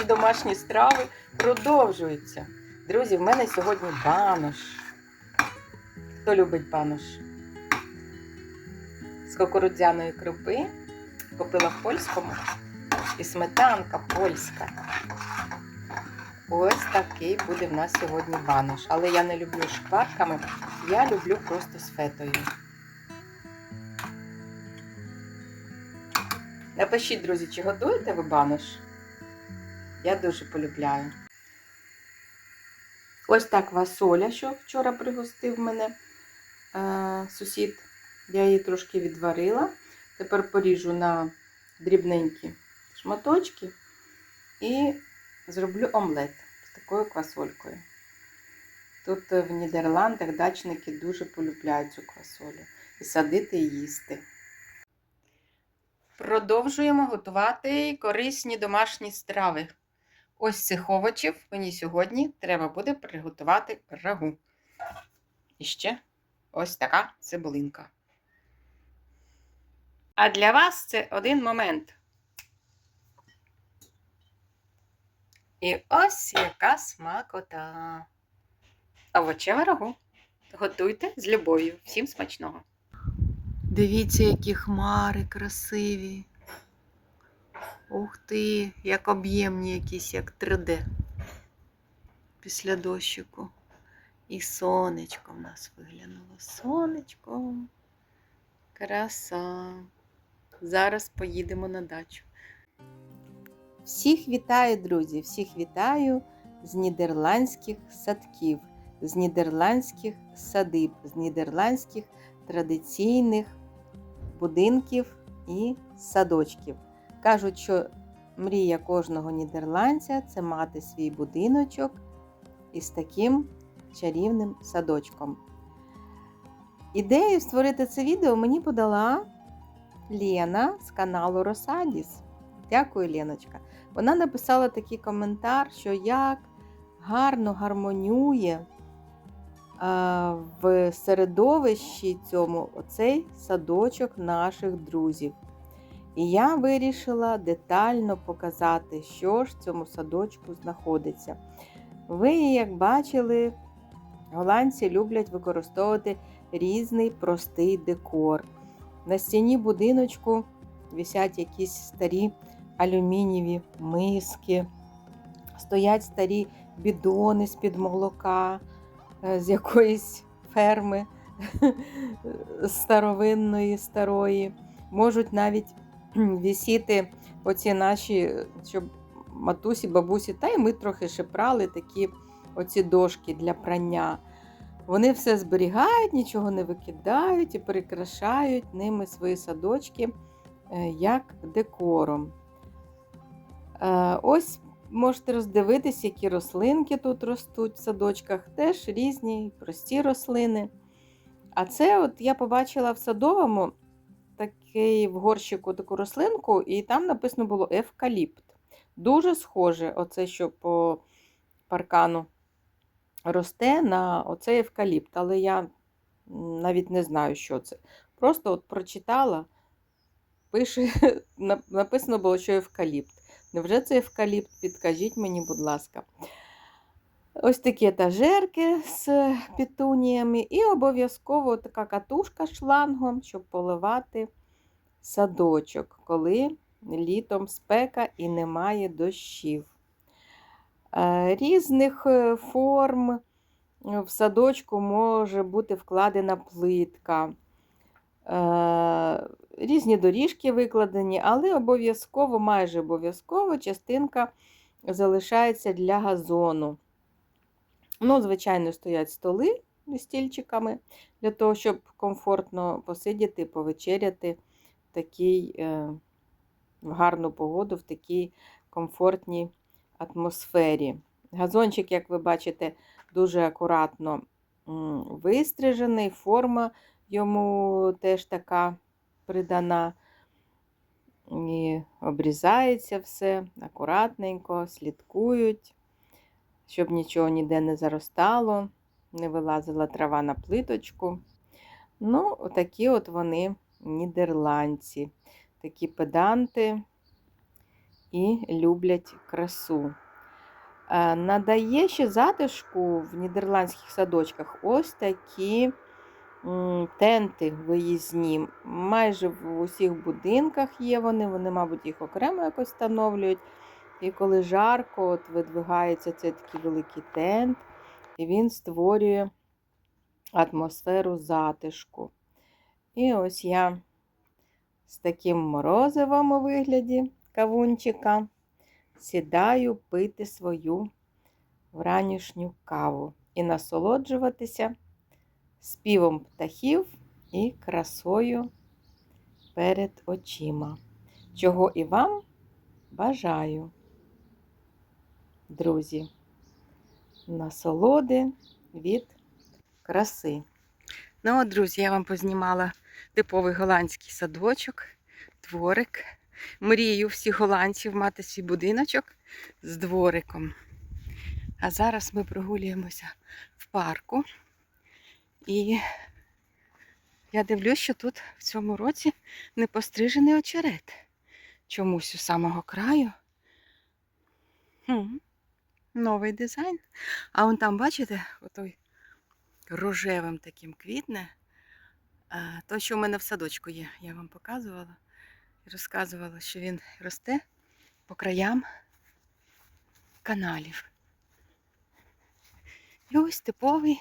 Челендж домашні страви продовжується. Друзі, в мене сьогодні банош. Хто любить банош? З кукурудзяної крупи. Купила в польському. І сметанка польська. Ось такий буде в нас сьогодні банош. Але я не люблю шкварками, я люблю просто з фетою. Напишіть, друзі, чи готуєте ви банош? Я дуже полюбляю. Ось так васоля, що вчора пригостив мене е, сусід. Я її трошки відварила. Тепер поріжу на дрібненькі шматочки і зроблю омлет з такою квасолькою. Тут е, в Нідерландах дачники дуже полюбляють цю квасолю і садити і їсти. Продовжуємо готувати корисні домашні страви. Ось цих овочів мені сьогодні треба буде приготувати рагу. І ще ось така цибулинка. А для вас це один момент. І ось яка смакота. Овочева рагу. Готуйте з любов'ю. Всім смачного! Дивіться, які хмари красиві. Ух ти, як об'ємні якісь, як 3D. Після дощику. І сонечко в нас виглянуло. Сонечко. Краса. Зараз поїдемо на дачу. Всіх вітаю, друзі! Всіх вітаю з нідерландських садків, з нідерландських садиб, з нідерландських традиційних будинків і садочків. Кажуть, що мрія кожного нідерландця це мати свій будиночок із таким чарівним садочком. Ідею створити це відео мені подала Лена з каналу Росадіс. Дякую, Леночка. Вона написала такий коментар, що як гарно гармонює в середовищі цьому оцей садочок наших друзів. І я вирішила детально показати, що ж в цьому садочку знаходиться. Ви, як бачили, голландці люблять використовувати різний простий декор. На стіні будиночку висять якісь старі алюмінієві миски, стоять старі бідони з-під молока, е, з якоїсь ферми старовинної, старої. Можуть навіть висіти оці наші, щоб матусі, бабусі, та й ми трохи ще прали такі оці дошки для прання. Вони все зберігають, нічого не викидають і прикрашають ними свої садочки е, як декором. Е, Ось можете роздивитись, які рослинки тут ростуть в садочках, теж різні, прості рослини. А це от я побачила в садовому такий в горщику таку рослинку, і там написано було евкаліпт. Дуже схоже, оце, що по паркану росте на оцей евкаліпт, але я навіть не знаю, що це. Просто от прочитала, пише, написано було, що евкаліпт. Невже це евкаліпт? Підкажіть мені, будь ласка. Ось такі етажерки з петуніями, і обов'язково така катушка шлангом, щоб поливати садочок, коли літом спека і немає дощів. Е, Різних е, форм в садочку може бути вкладена плитка. Е, Різні доріжки викладені, але обов'язково, майже обов'язково частинка залишається для газону. Ну, звичайно, стоять столи з стільчиками для того, щоб комфортно посидіти, повечеряти такій е, в гарну погоду, в такій комфортній атмосфері. Газончик, як ви бачите, дуже акуратно вистрижений, форма йому теж така придана. І обрізається все акуратненько, слідкують, щоб нічого ніде не заростало, не вилазила трава на плиточку. Ну, такі от вони нідерландці, такі педанти і люблять красу. Е, Надає ще затишку в нідерландських садочках ось такі тенти виїзні. Майже в усіх будинках є вони, вони, мабуть, їх окремо якось встановлюють. І коли жарко, от видвигається цей такий великий тент, і він створює атмосферу затишку. І ось я з таким морозивом у вигляді кавунчика сідаю пити свою вранішню каву і насолоджуватися співом птахів і красою перед очима, чого і вам бажаю, друзі, насолоди від краси. Ну, от, друзі, я вам познімала типовий голландський садочок, дворик. Мрію всіх голландців мати свій будиночок з двориком. А зараз ми прогулюємося в парку. І я дивлюсь, що тут в цьому році не пострижений очерет. Чомусь у самого краю. Хм, Новий дизайн. А вон там, бачите, отой рожевим таким квітне. То, що в мене в садочку є, я вам показувала і розказувала, що він росте по краям каналів. І ось типовий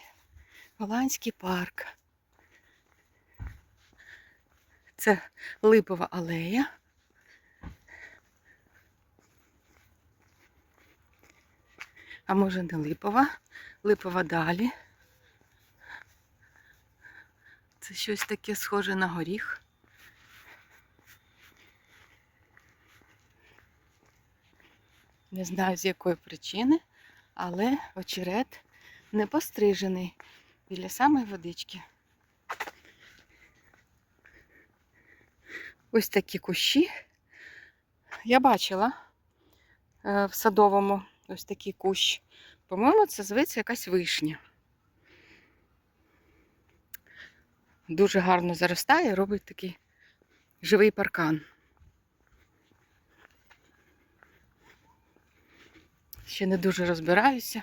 голландський парк. Це липова алея. А може не липова, липова далі. Це щось таке схоже на горіх. Не знаю з якої причини, але очерет не пострижений біля самої водички. Ось такі кущі. Я бачила е, в садовому ось такий кущ. По-моєму, це зветься якась вишня. Дуже гарно заростає, робить такий живий паркан. Ще не дуже розбираюся,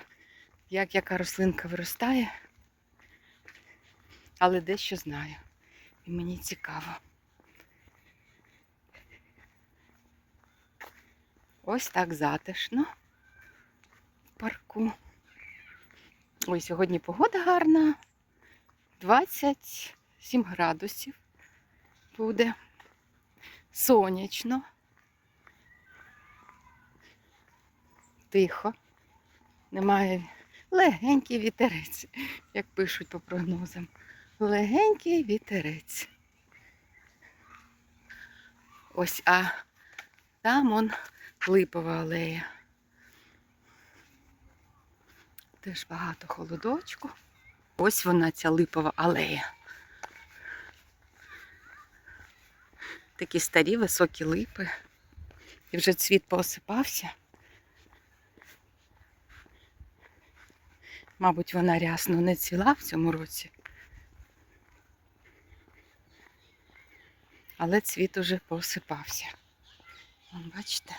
як яка рослинка виростає, але дещо знаю. І мені цікаво. Ось так затишно в парку. Ой, сьогодні погода гарна. 27 градусів буде. Сонячно. Тихо. Немає легенький вітерець, як пишуть по прогнозам. Легенький вітерець. Ось, а там он липова алея. Теж багато холодочку. Ось вона, ця липова алея. Такі старі високі липи. І вже цвіт поосипався. Мабуть, вона рясно не цвіла в цьому році. Але цвіт уже поосипався. Вон, бачите?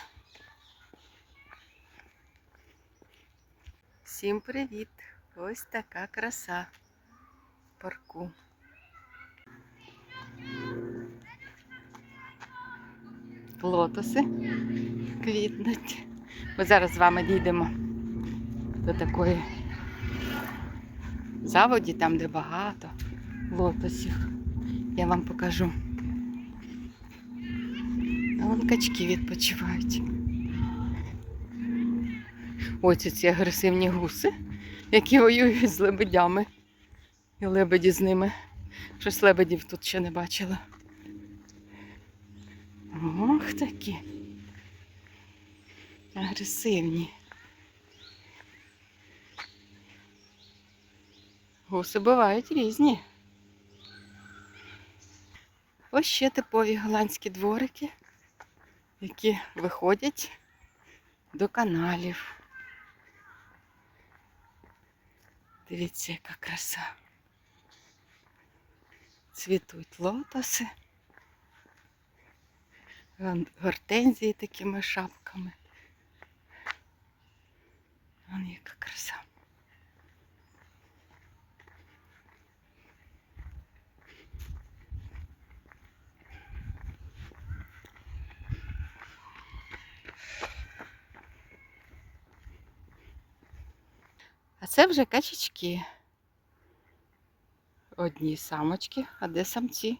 Всім привіт! Ось така краса в парку. Лотоси квітнуть. Ми зараз з вами дійдемо до такої заводі, там, де багато лотосів. Я вам покажу. А вон качки відпочивають. Ось ці агресивні гуси, які воюють з лебедями. І лебеді з ними. Щось лебедів тут ще не бачила. Ох, такі. Агресивні. Гуси бувають різні. Ось ще типові голландські дворики, які виходять до каналів. Дивіться, яка краса. Цвітуть лотоси. Гортензії такими шапками. Вон яка краса. А це вже качечки. Одні самочки, а де самці?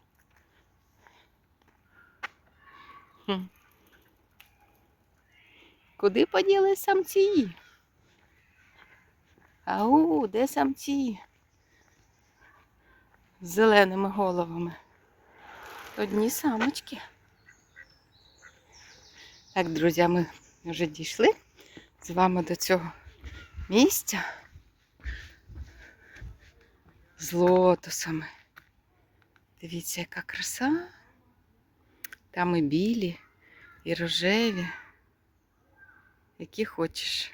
Куди поділи самці? Ау, де самці? З зеленими головами. Одні самочки. Так, друзі, ми вже дійшли з вами до цього місця з лотосами. Дивіться, яка краса. Там і білі, і рожеві, які хочеш.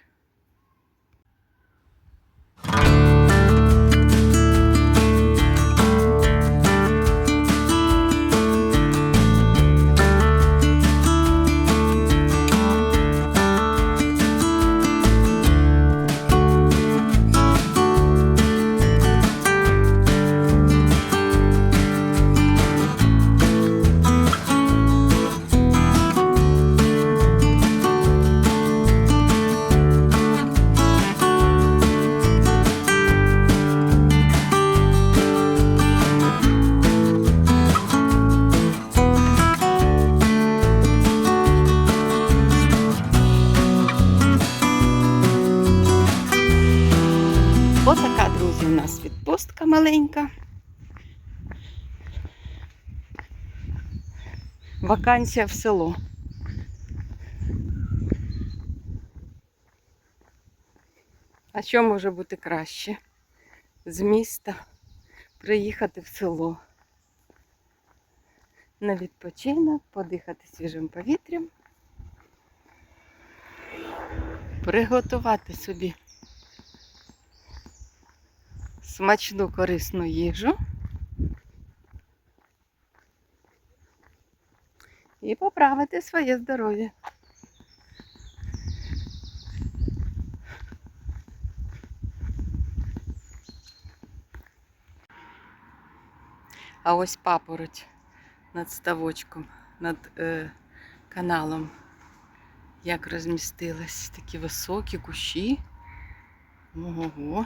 Маленька. Вакансія в село. А що може бути краще? З міста приїхати в село. На відпочинок, подихати свіжим повітрям, приготувати собі смачну корисну їжу і поправити своє здоров'я. А ось папороть над ставочком, над е, каналом. Як розмістилась такі високі кущі. Ого.